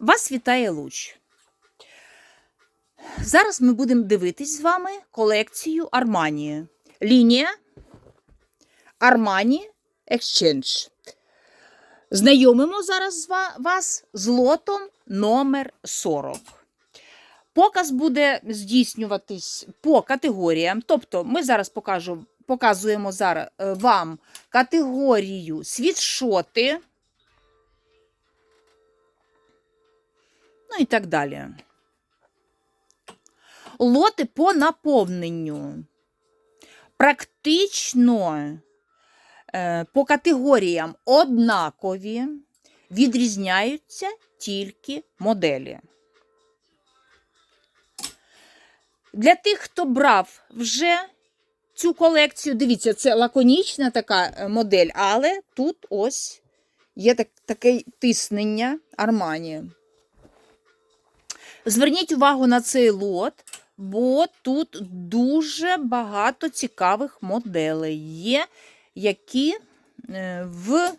Вас вітає Луч. Зараз ми будемо дивитись з вами колекцію Армані. Лінія Армані Exchange. Знайомимо зараз вас з лотом номер 40. Показ буде здійснюватись по категоріям. Тобто, ми зараз покажу, показуємо зараз е, вам категорію світшоти. Ну і так далі. Лоти по наповненню. Практично е, по категоріям однакові, відрізняються тільки моделі. Для тих, хто брав вже цю колекцію, дивіться, це лаконічна така е, модель, але тут ось є так, таке тиснення Армані. Зверніть увагу на цей лот, бо тут дуже багато цікавих моделей є, які е, в,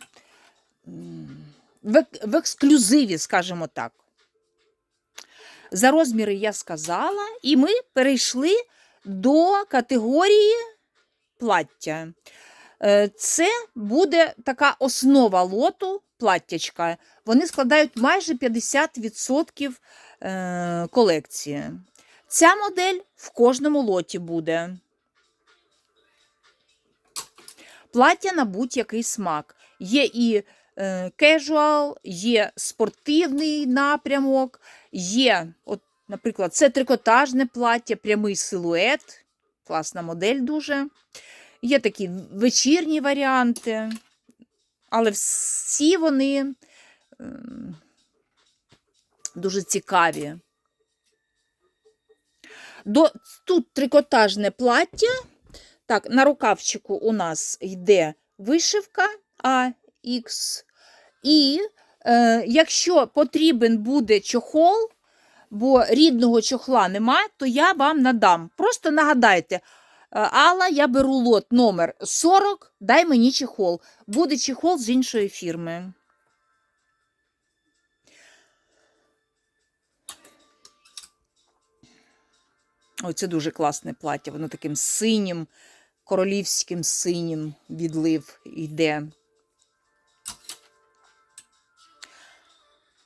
в, ексклюзиві, скажімо так. За розміри я сказала, і ми перейшли до категорії плаття. Е, Це буде така основа лоту платтячка. Вони складають майже 50% е, колекції. Ця модель в кожному лоті буде. Плаття на будь-який смак. Є і casual, є спортивний напрямок, є, от, наприклад, це трикотажне плаття, прямий силует. Класна модель дуже. Є такі вечірні варіанти, але всі вони ем, дуже цікаві. До, тут трикотажне плаття. Так, на рукавчику у нас йде вишивка AX. І е, якщо потрібен буде чохол, бо рідного чохла нема, то я вам надам. Просто нагадайте, е, Алла, я беру лот номер 40, дай мені чехол. Буде чехол з іншої фірми. Ой, це дуже класне плаття. Воно таким синім, королівським синім відлив йде.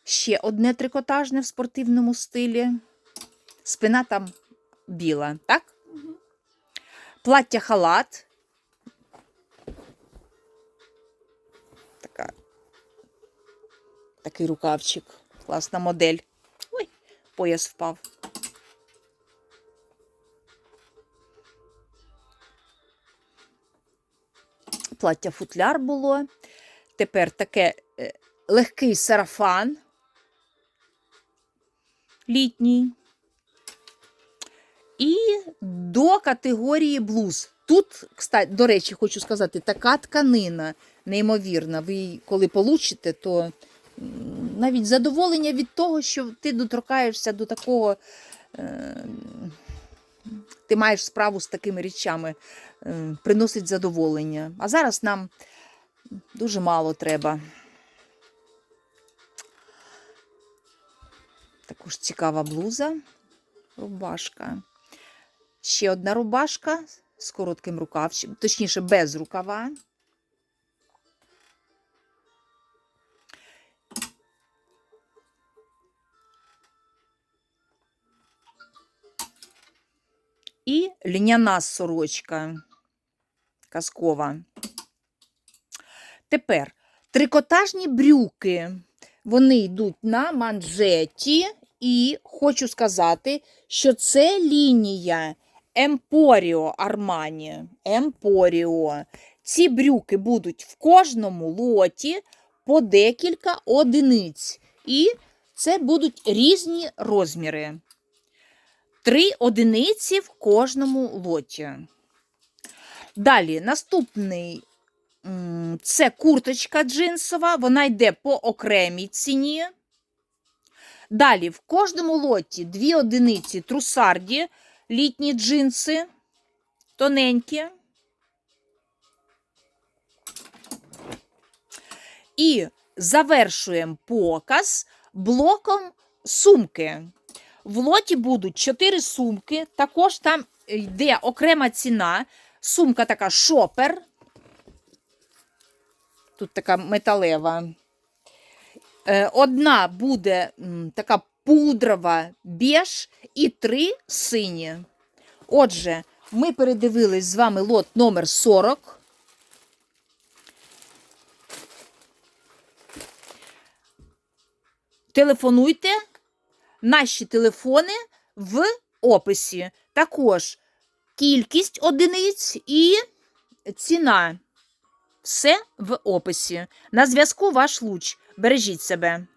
Ще одне трикотажне в спортивному стилі. Спина там біла, так? Плаття халат. Така, такий рукавчик. Класна модель. Ой, пояс впав. Плаття футляр було. Тепер таке е, легкий сарафан літній. І до категорії блуз. Тут, кстати, до речі, хочу сказати, така тканина неймовірна. Ви її коли получите, то навіть задоволення від того, що ти доторкаєшся до такого. Е, ти маєш справу з такими речами, е, приносить задоволення. А зараз нам дуже мало треба. Також цікава блуза, рубашка. Ще одна рубашка з коротким рукавчиком, точніше, без рукава. І льняна сорочка казкова. Тепер трикотажні брюки. Вони йдуть на манжеті, і хочу сказати, що це лінія Емпоріо Армані. Емпоріо. Ці брюки будуть в кожному лоті по декілька одиниць. І це будуть різні розміри. Три одиниці в кожному лоті. Далі, наступний це курточка джинсова, вона йде по окремій ціні. Далі, в кожному лоті дві одиниці трусарді, літні джинси, тоненькі. І завершуємо показ блоком сумки. В лоті будуть 4 сумки, також там йде окрема ціна. Сумка така шопер. Тут така металева. Е, Одна буде така пудрова беж і три сині. Отже, ми передивились з вами лот номер 40. Телефонуйте. Наші телефони в описі. Також кількість одиниць і ціна. Все в описі. На зв'язку ваш луч. Бережіть себе.